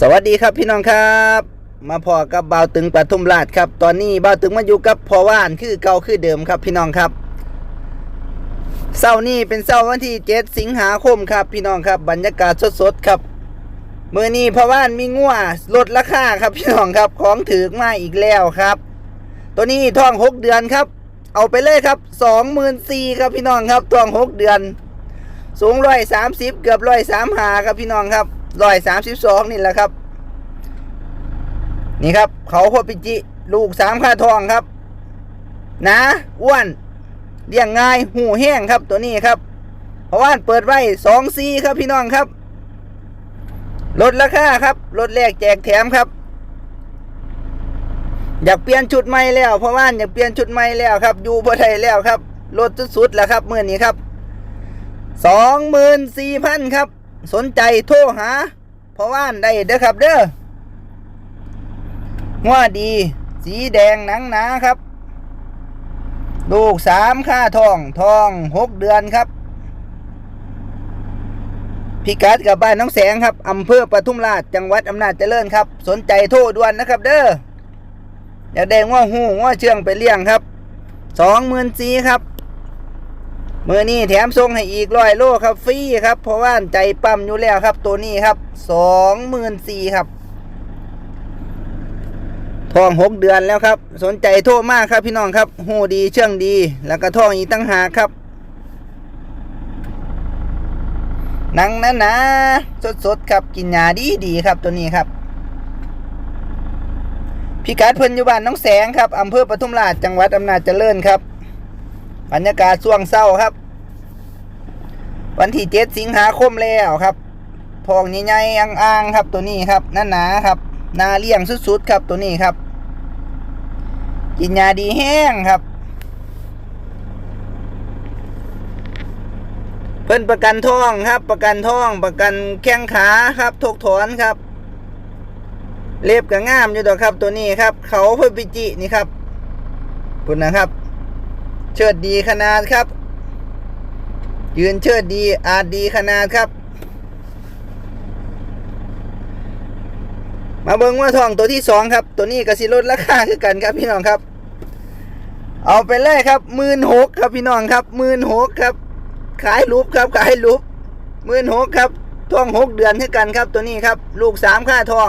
สวัสดีครับพี่น้องครับ มาพอกับบ่าวตึงปทุมราชครับ ตอนนี้บ่าวตึงมาอยู่กับพ่อว่านคือเก่าคือเดิมครับพี่น้องครับเสาร์นี้เป็นเสาร์วันที่7สิงหาคมครับ พี่น้องครับบรรยากาศสดๆครับเมื่อนี้พ่อว่านมีงัวลดราคาครับพี่น้องครับของถือมาอีกแล้วครับ ตัวนี้ท้อง6เดือนครับ เอาไปเลยครับ24,000ครับพี่น้องครับท้อง6เดือน สูงร้อยสามสิบเกือบร้อยสามหาครับพี่น้องครับ ร้อยสามสิบสองนี่แหละครับ นี่ครับ เขาโคปิจิ ลูกสามค่าทองครับ นะอ้วนเลี้ยงง่ายหูแห้งครับตัวนี้ครับ เพราะว่าเปิดไว้สองซีครับพี่น้องครับลดราคาครับลดแรกแจกแถมครับ อยากเปลี่ยนชุดใหม่แล้ว เพราะว่าอยากเปลี่ยนชุดใหม่แล้วครับอยู่บ่ได้แล้วครับลดสุดๆแล้วครับเมื่อนี้ครับสองหมื่นสี่พันครับ สนใจโทรหาพราะว่านได้เด้อครับเด้อหัวดี สีแดงหนังหนาครับ ลูกสามค่าทองทองหกเดือนครับพิกัดกับบ้านน้องแสงครับอำเภอปทุมราชจังหวัดอำนาจเจริญครับ สนใจโทรด่วนนะครับ เด้ออยากได้ง้อหูง้อเชื่องไปเลี้ยงครับสองหมื่นสี่ครับ มือนี้แถมส่งให้อีกร้อยโลครับฟรีครับ เพราะว่าใจปั๊มอยู่แล้วครับ ตัวนี้ครับสองหมื่นสี่ครับทองหกเดือนแล้วครับ สนใจโทรมากครับพี่น้องครับหูดีเชื่องดี แล้วก็ทองอีกตั้งหาครับหนังนะนนะสดสดๆครับกินยาดีดีๆครับตัวนี้ครับพิกัดเพิ่นอยู่บ้านน้องแสงครับอำเภอปทุมราชจังหวัดอำนาจเจริญครับ บรรยากาศช่วงเศร้าครับ วันที่เจ็ดสิงหาคมแล้วครับทองใหญ่ๆอ่างๆครับ ตัวนี้ครับหนาๆครับนาเลี้ยงสุดๆครับตัวนี้ครับ กินยาดีแห้งครับ เพิ่นประกันท้องครับ ประกันท้องประกันแข้งขาครับทกถอนครับ เล็บก็งามอยู่ดอกครับ ตัวนี้ครับ เขาเพิ่นปิจินี่ครับคุณนะครับ เชิดดีขนาดครับ ยืนเชิดดีอาจดีขนาดครับ มาเบิ้งว่าทองตัวที่สองครับ ตัวนี้กสิลดราคาคือกันครับพี่น้องครับ เอาไปเลยครับหมื่นหกครับพี่น้องครับหมื่นหกครับ ขายรูปครับขายรูปหมื่นหกครับทองหกเดือนคือกันครับตัวนี้ครับ ลูกสามค่าทอง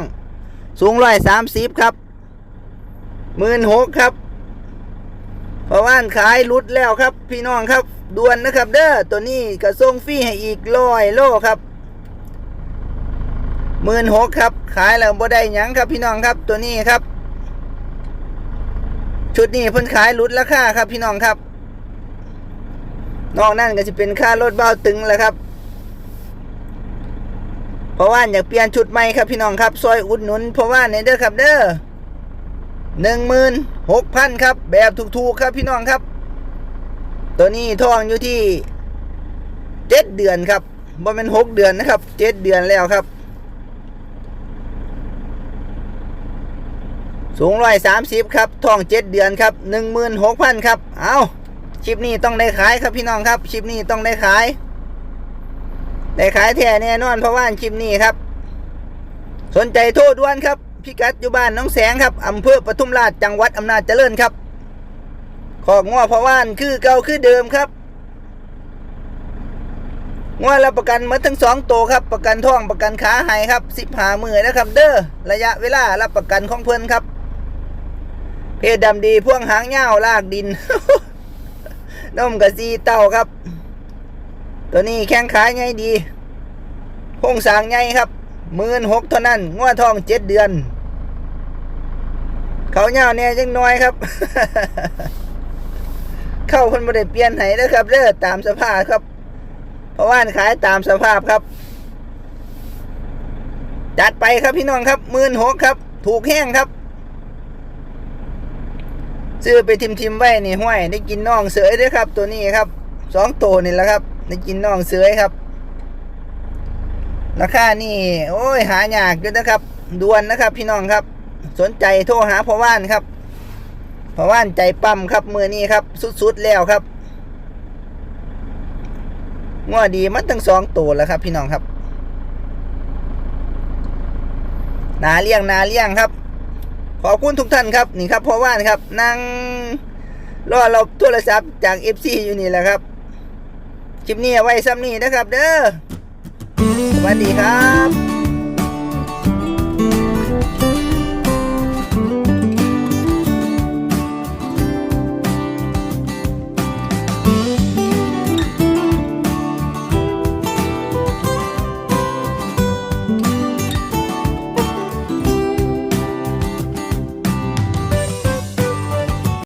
สูงร้อยสามสิบครับหมื่นหกครับ พราะว่านขายรุดแล้วครับ พี่น้องครับด่วนนะครับ เด้อตัวนี้ก็ส่งฟรีให้อีกร้อยโลครับหมื่นหกครับ ขายแล้วบ่ได้หยังครับพี่น้องครับตัวนี้ครับ ชุดนี้เพิ่นขายรุดราคาครับพี่น้องครับ นอกนั้นก็จะเป็นค่ารถเบ้าตึงแหละครับ เพราะว่าอยากเปลี่ยนชุดใหม่ครับพี่น้องครับ ซอยอุดหนุนเพราะว่าในเด้อครับเด้อ หนึ่งหมื่นหกพันครับ แบบถูกๆครับพี่น้องครับ ตัวนี้ทองอยู่ที่เจ็ดเดือนครับบ่เป็นหกเดือนนะครับเจ็ดเดือนแล้วครับ สูงร้อยสามสิบครับทองเจ็ดเดือนครับหนึ่งหมื่นหกพันครับ เอาชิปนี้ต้องได้ขายครับพี่น้องครับชิปนี้ต้องได้ขาย ได้ขายแท้แน่นอนเพราะว่าชิปนี้ครับ สนใจโทษด่วนครับ พิกัดอยู่บ้านน้องแสงครับอำเภอปทุมราชจังหวัดอำนาจเจริญครับของงัวพะว่านคือเก่าคือเดิมครับงัวรับประกันหมาทั้งสองตัวครับ ประกันท้องประกันขาหายครับสิบหามือนะครับ เด้อระยะเวลารับประกันของเพื่อนครับ เพศดำดีพ่วงหางเงาลากดินนมกระซีเต้าครับ ตัวนี้แข้งขาใหญ่ดีโครงสร้างใหญ่ครับหมื่นหกเท่านั้นงัวทองเจ็ดเดือน เขาเงาเนี่ยจังน้อยครับ เข้าคนบ่ได้เปลี่ยนให้นะครับเด้อตามสภาพครับ เพราะว่านขายตามสภาพครับ จัดไปครับพี่น้องครับหมื่นหกครับ ถูกแห้งครับ ซื้อไปทิมทิมไว้นี่ห้วยได้กินน่องเสือด้วยครับ ตัวนี้ครับสองตัวนี่แหละครับได้กินน่องเสือครับราคานี่ โอ้ยหายากอยู่นะครับด่วนนะครับ พี่น้องครับ สนใจโทรหาพ่อว่านครับพ่อว่านใจปั๊มครับมือนี้ครับ สุดๆแล้วครับง้อดีมันตั้งสองตัวแล้วครับ พี่น้องครับนาเลี้ยงนาเลี้ยงครับ ขอบคุณทุกท่านครับนี่ครับพ่อว่านครับนั่งรอเราโทรศัพท์จาก FC อยู่นี่แหละครับคลิปนี้ไว้ซ้ำนี้นะครับ เด้อสวัสดีครับ